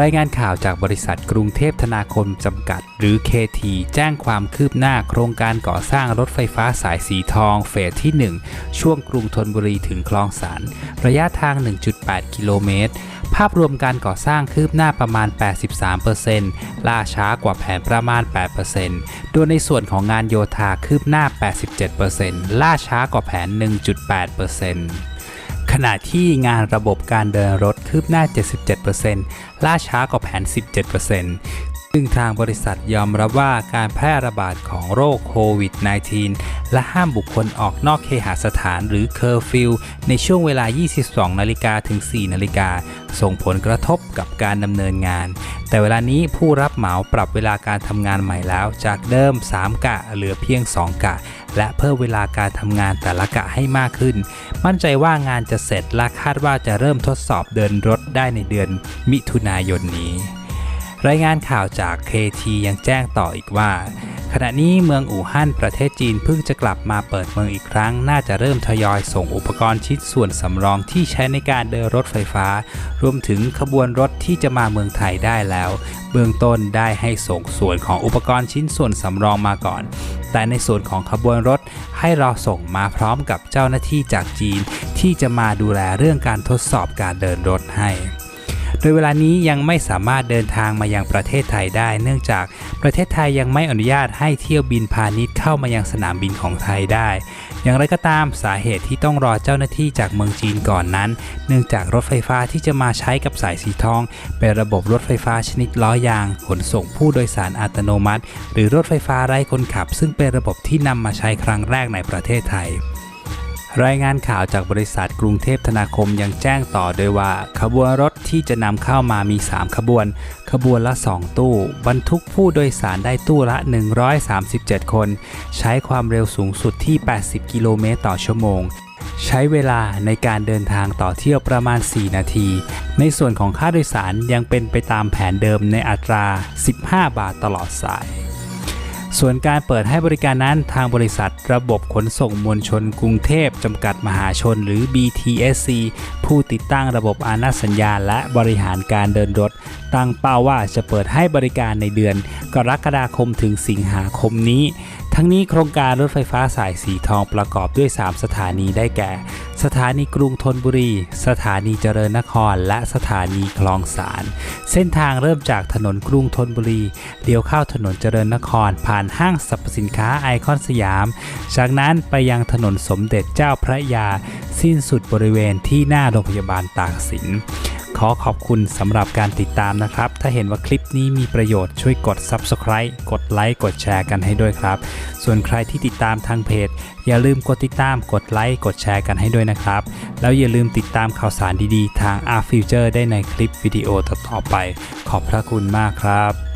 รายงานข่าวจากบริษัทกรุงเทพธนาคมจำกัด หรือ KT แจ้งความคืบหน้าโครงการก่อสร้างรถไฟฟ้าสายสีทองเฟสที่ 1 ช่วงกรุงธนบุรีถึงคลองสานระยะทาง 1.8 กิโลเมตร ภาพรวมการก่อสร้างคืบหน้าประมาณ 83%ล่าช้ากว่าแผนประมาณ 8%โดยในส่วนของงานโยธาคืบหน้า 87%ล่าช้ากว่าแผน 1.8% ขณะที่งานระบบการเดินรถคืบหน้า 77%ล่าช้ากว่าแผน 17% ซึ่งทางบริษัทยอมรับว่าการแพร่ระบาดของโรคโควิด -19 และห้ามบุคคลออกนอกเคหสถานหรือเคอร์ฟิวในช่วงเวลา 22 นาฬิกาถึง 4 นาฬิกา ส่งผลกระทบกับการดำเนินงาน แต่เวลานี้ผู้รับเหมาปรับเวลาการทำงานใหม่แล้ว จากเดิม 3 กะเหลือเพียง 2 กะ และเพิ่มเวลาการทำงานแต่ละกะให้มากขึ้น มั่นใจว่างานจะเสร็จและคาดว่าจะเริ่มทดสอบเดินรถได้ในเดือนมิถุนายนนี้ รายงานข่าวจาก KT ยังแจ้งต่ออีกว่า ขณะนี้เมืองอู่ฮั่นประเทศจีนเพิ่งจะกลับมาเปิดเมืองอีกครั้ง น่าจะเริ่มทยอยส่งอุปกรณ์ชิ้นส่วนสำรองที่ใช้ในการเดินรถไฟฟ้า รวมถึงขบวนรถที่จะมาเมืองไทยได้แล้ว เบื้องต้นได้ให้ส่งส่วนของอุปกรณ์ชิ้นส่วนสำรองมาก่อน แต่ในส่วนของขบวนรถให้รอส่งมาพร้อมกับเจ้าหน้าที่จากจีน ที่จะมาดูแลเรื่องการทดสอบการเดินรถให้ โดยเวลานี้ยังไม่สามารถเดินทางมายังประเทศไทยได้ เนื่องจากประเทศไทยยังไม่อนุญาตให้เที่ยวบินพาณิชย์เข้ามายังสนามบินของไทยได้ อย่างไรก็ตามสาเหตุที่ต้องรอเจ้าหน้าที่จากเมืองจีนก่อนนั้น เนื่องจากรถไฟฟ้าที่จะมาใช้กับสายสีทอง เป็นระบบรถไฟฟ้าชนิดล้อยาง ขนส่งผู้โดยสารอัตโนมัติ หรือรถไฟฟ้าไร้คนขับ ซึ่งเป็นระบบที่นำมาใช้ครั้งแรกในประเทศไทย รายงานข่าวจากบริษัทกรุงเทพธนาคมยังแจ้งต่อโดยว่า ขบวนรถที่จะนำเข้ามามี 3 ขบวน ขบวนละ 2 ตู้ บรรทุกผู้โดยสารได้ตู้ละ 137 คน ใช้ความเร็วสูงสุดที่ 80 กิโลเมตรต่อชั่วโมง ใช้เวลาในการเดินทางต่อเที่ยวประมาณ 4 นาที ในส่วนของค่าโดยสารยังเป็นไปตามแผนเดิมในอัตรา 15 บาทตลอดสาย ส่วนการเปิดให้บริการนั้นทางบริษัทระบบขนส่งมวลชนกรุงเทพจำกัดมหาชนหรือ BTSC ผู้ติดตั้งระบบอานาสัญญาณและบริหารการเดินรถ ตั้งเป้าว่าจะเปิดให้บริการในเดือน กรกฎาคมถึงสิงหาคมนี้ ทั้งนี้โครงการรถไฟฟ้าสายสีทองประกอบด้วย 3 สถานีได้แก่ สถานีกรุงธนบุรี สถานีเจริญนคร และสถานีคลองสานเส้นทางเริ่มจากถนนกรุงธนบุรีเลี้ยวเข้าถนนเจริญนคร ผ่านห้างสรรพสินค้าไอคอนสยาม จากนั้นไปยังถนนสมเด็จเจ้าพระยา สิ้นสุดบริเวณที่หน้าโรงพยาบาลตากสิน ขอขอบคุณสำหรับการติดตามนะครับ ถ้าเห็นว่าคลิปนี้มีประโยชน์ช่วยกด Subscribe กดไลค์กดแชร์กันให้ด้วยครับ ส่วนใครที่ติดตามทางเพจ อย่าลืมกดติดตามกดไลค์กดแชร์กันให้ด้วยนะครับ แล้วอย่าลืมติดตามข่าวสารดีๆ ทาง R Future ได้ในคลิปวิดีโอต่อๆไป ขอบพระคุณมากครับ